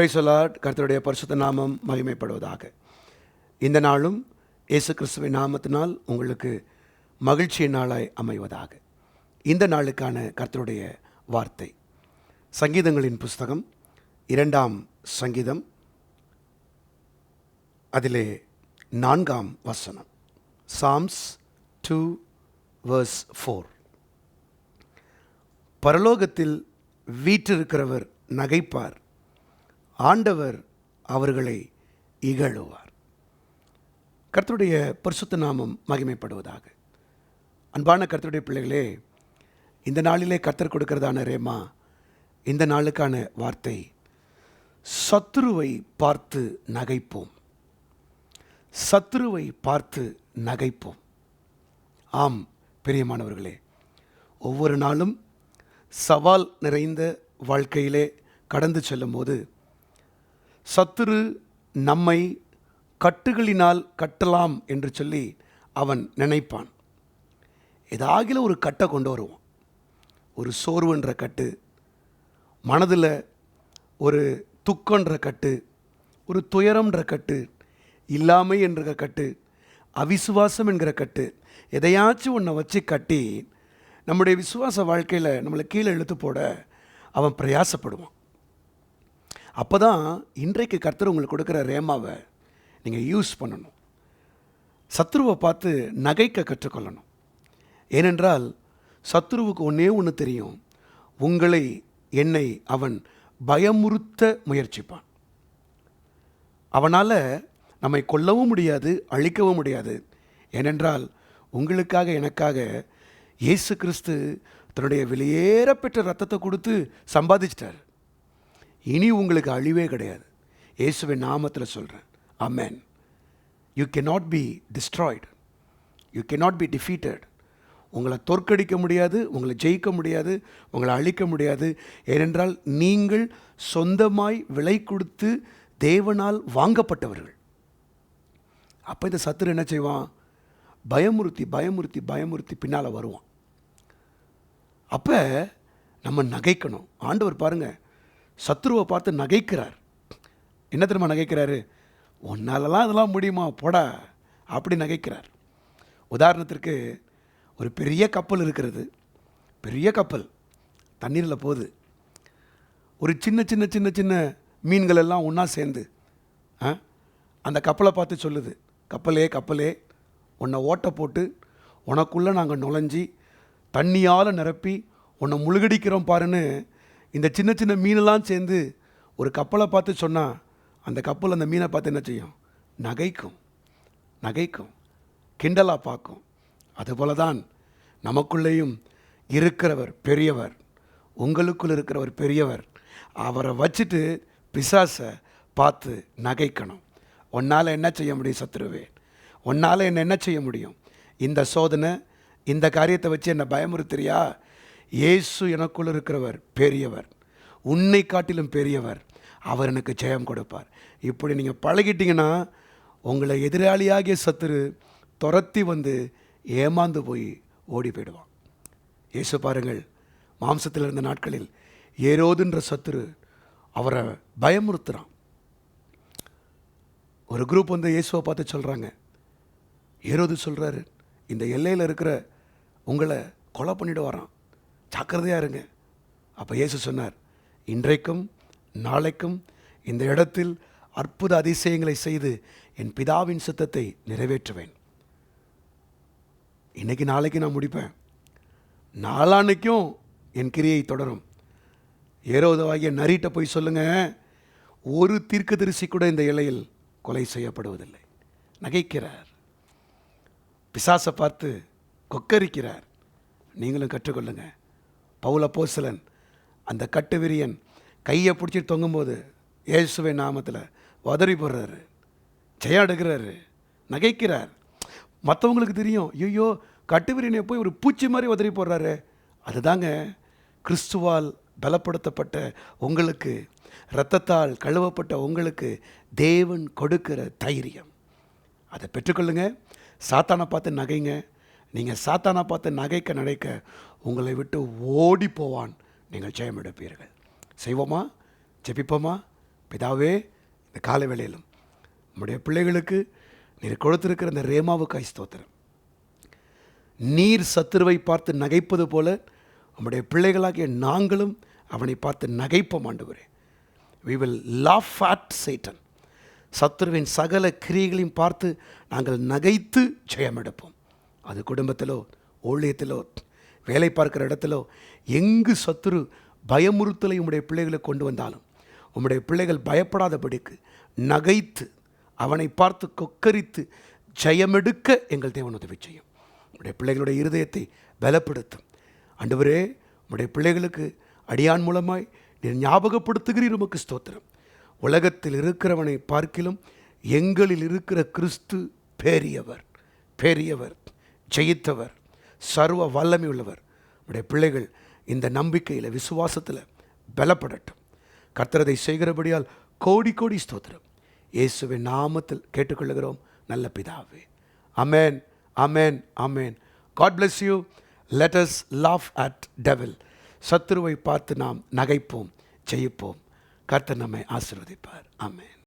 பிரைசலாட் கர்த்தருடைய பரிசுத்த நாமம் மகிமைப்படுவதாக. இந்த நாளும் இயேசு கிறிஸ்துவின் நாமத்தினால் உங்களுக்கு மகிழ்ச்சியின் நாளாய் அமைவதாக. இந்த நாளுக்கான கர்த்தருடைய வார்த்தை. சங்கீதங்களின் புஸ்தகம் இரண்டாம் சங்கீதம் அதிலே நான்காம் வசனம். சாம்ஸ் டூ வேர்ஸ் ஃபோர் பரலோகத்தில் வீற்றிருக்கிறவர் நகைப்பார். ஆண்டவர் அவர்களை இகழுவார். கர்த்தருடைய பரிசுத்த நாமம் மகிமைப்படுவதாக. அன்பான கர்த்தருடைய பிள்ளைகளே இந்த நாளிலே கர்த்தர் கொடுக்கிறதான ரேமா இந்த நாளுக்கான வார்த்தை சத்ருவை பார்த்து நகைப்போம். சத்ருவை பார்த்து நகைப்போம். ஆம் பெரியமானவர்களே ஒவ்வொரு நாளும் சவால் நிறைந்த வாழ்க்கையிலே கடந்து செல்லும்போது சத்துரு நம்மை கட்டுகளினால் கட்டலாம் என்று சொல்லி அவன் நினைப்பான். ஏதாகில ஒரு கட்டை கொண்டு வருவான். ஒரு சோர்வுன்ற கட்டு மனதில் ஒரு துக்கன்ற கட்டு ஒரு துயரம்ன்ற கட்டு இல்லாமை என்ற கட்டு அவிசுவாசம் என்கிற கட்டு எதையாச்சும் ஒன்றை வச்சு கட்டி நம்முடைய விசுவாச வாழ்க்கையில் நம்மளை கீழே இழுத்து போட அவன் பிரயாசப்படுவான். அப்போ தான் இன்றைக்கு கர்த்தர் உங்களுக்கு கொடுக்குற ரேமாவை நீங்கள் யூஸ் பண்ணணும். சத்ருவை பார்த்து நகைக்க கற்றுக்கொள்ளணும். ஏனென்றால் சத்ருவுக்கு ஒன்றே ஒன்று தெரியும். உங்களை என்னை அவன் பயமுறுத்த முயற்சிப்பான். அவனால் நம்மை கொல்லவும் முடியாது அழிக்கவும் முடியாது. ஏனென்றால் உங்களுக்காக எனக்காக இயேசு கிறிஸ்து தன்னுடைய வெளியேறப்பெற்ற ரத்தத்தை கொடுத்து சம்பாதிச்சிட்டார். இனி உங்களுக்கு அழிவே கிடையாது. இயேசுவின் நாமத்தில் சொல்கிறேன் amen you cannot be destroyed you cannot be defeated உங்களை தோற்கடிக்க முடியாது உங்களை ஜெயிக்க முடியாது உங்களை அழிக்க முடியாது. ஏனென்றால் நீங்கள் சொந்தமாய் விலை கொடுத்து தேவனால் வாங்கப்பட்டவர்கள். அப்போ இந்த சத்துரு என்ன செய்வான்? பயமுறுத்தி பயமுறுத்தி பயமுறுத்தி பின்னால் வருவான். அப்போ நம்ம நகைக்கணும். ஆண்டவர் பாருங்க சத்ருவை பார்த்து நகைக்கிறார். என்ன தெரியுமா நகைக்கிறாரு? உன்னாலலாம் அதெல்லாம் முடியுமா? போடா அப்படி நகைக்கிறார். உதாரணத்திற்கு ஒரு பெரிய கப்பல் இருக்கிறது. பெரிய கப்பல். தண்ணீரில் போகுது. ஒரு சின்ன சின்ன சின்ன சின்ன மீன்கள் எல்லாம் ஒன்றா சேர்ந்து ஆ, அந்த கப்பலை பார்த்து சொல்லுது. கப்பலே கப்பலே உன்னை ஓட்டை போட்டு உனக்குள்ளே நாங்கள் நுழைஞ்சி தண்ணியால் நிரப்பி உன்னை முழுகடிக்கிறோம் பாருன்னு இந்த சின்ன சின்ன மீனெல்லாம் சேர்ந்து ஒரு கப்பலை பார்த்து சொன்னால் அந்த கப்பல் அந்த மீனை பார்த்து என்ன செய்யும்? நகைக்கும். நகைக்கும். கிண்டலாக பார்க்கும். அதுபோல தான் நமக்குள்ளேயும் இருக்கிறவர் பெரியவர் உங்களுக்குள் இருக்கிறவர் பெரியவர் அவரை வச்சுட்டு பிசாசை பார்த்து நகைக்கணும். உன்னால் என்ன செய்ய முடியும் சத்துருவே உன்னால் என்ன என்ன செய்ய முடியும்? இந்த சோதனை இந்த காரியத்தை வச்சு என்னை பயமுறுத்துறியா? இயேசு எனக்குள் இருக்கிறவர் பெரியவர். உன்னை காட்டிலும் பெரியவர். அவர் எனக்கு ஜெயம் கொடுப்பார். இப்படி நீங்கள் பழகிட்டீங்கன்னா உங்களை எதிராளியாகிய சத்துரு துரத்தி வந்து ஏமாந்து போய் ஓடி போயிடுவான். இயேசு பாருங்கள் மாம்சத்தில் இருந்த நாட்களில் ஏரோதுன்ற சத்துரு அவரை பயமுறுத்துறான். ஒரு குரூப் வந்து இயேசுவை பார்த்து சொல்கிறாங்க ஏரோது சொல்கிறாரு இந்த எல்லையில் இருக்கிற உங்களை கொலை பண்ணிட்டு வரான் ஜாக்கிரதையாக இருங்க. அப்போ இயேசு சொன்னார் இன்றைக்கும் நாளைக்கும் இந்த இடத்தில் அற்புத அதிசயங்களை செய்து என் பிதாவின் சித்தத்தை நிறைவேற்றுவேன். இன்னைக்கு நாளைக்கு நான் முடிப்பேன். நாளான்னைக்கும் என் கிரியை தொடரும். ஏரோதவாகிய நரிட்ட போய் சொல்லுங்கள் ஒரு தீர்க்கதரிசி கூட இந்த இலையில் கொலை செய்யப்படுவதில்லை. நகைக்கிறார். பிசாசை பார்த்து கொக்கரிக்கிறார். நீங்களும் கற்றுக்கொள்ளுங்கள் பவுல போசலன் அந்த கட்டுவிரியன் கையை பிடிச்சி தொங்கும்போது இயேசுவை நாமத்தில் உதறி போடுறாரு ஜெயம் எடுக்கிறாரு நகைக்கிறார். மற்றவங்களுக்கு தெரியும் ஐயோ கட்டுவிரியனை போய் ஒரு பூச்சி மாதிரி உதறி போடுறாரு. அதுதாங்க கிறிஸ்துவால் பலப்படுத்தப்பட்ட உங்களுக்கு இரத்தத்தால் கழுவப்பட்ட உங்களுக்கு தேவன் கொடுக்கிற தைரியம். அதை பெற்றுக்கொள்ளுங்க. சாத்தானை பார்த்து நகைங்க. நீங்கள் சாத்தானை பார்த்து நகைக்க நடைக்க உங்களை விட்டு ஓடி போவான். நீங்கள் ஜெயம் எடுப்பீர்கள். செய்வோமா? ஜெபிப்போமா? பிதாவே இந்த காலை வேளையிலும் நம்முடைய பிள்ளைகளுக்கு நீர் கொடுத்திருக்கிற இந்த ரேமாவுக்காய் ஸ்தோத்திரம். நீர் சத்துருவை பார்த்து நகைப்பது போல நம்முடைய பிள்ளைகளாகிய நாங்களும் அவனை பார்த்து நகைப்போம் ஆண்டவரே. We will laugh at Satan சத்துருவின் சகல கிரியைகளையும் பார்த்து நாங்கள் நகைத்து ஜெயமெடுப்போம். அது குடும்பத்திலோ ஊழியத்திலோ வேலை பார்க்கிற இடத்திலோ எங்கு சத்துரு பயமுறுத்தலை உம்முடைய பிள்ளைகளை கொண்டு வந்தாலும் உம்முடைய பிள்ளைகள் பயப்படாதபடிக்கு நகைத்து அவனை பார்த்து கொக்கரித்து ஜெயமெடுக்க எங்கள் தேவன் உதவி செய்யும். உடைய பிள்ளைகளுடைய இருதயத்தை பலப்படுத்தும். அன்றுவரே உடைய பிள்ளைகளுக்கு அடியான் மூலமாய் நீர் ஞாபகப்படுத்துகிறீர் உமக்கு ஸ்தோத்திரம். உலகத்தில் இருக்கிறவனை பார்க்கிலும் எங்களில் இருக்கிற கிறிஸ்து பெரியவர் பெரியவர். ஜெயித்தவர் சர்வ வல்லமை உள்ளவர் உடைய பிள்ளைகள் இந்த நம்பிக்கையில் விசுவாசத்தில் பலப்படட்டும். கர்த்தரதை செய்கிறபடியால் கோடி கோடி ஸ்தோத்திரம். இயேசுவின் நாமத்தில் கேட்டுக்கொள்கிறோம் நல்ல பிதாவே. Amen amen amen God bless you let's us at devil சத்ருவை பார்த்து நாம் நகைப்போம் ஜெயிப்போம். கர்த்தர் நம்மை ஆசிர்வதிப்பார். அமேன்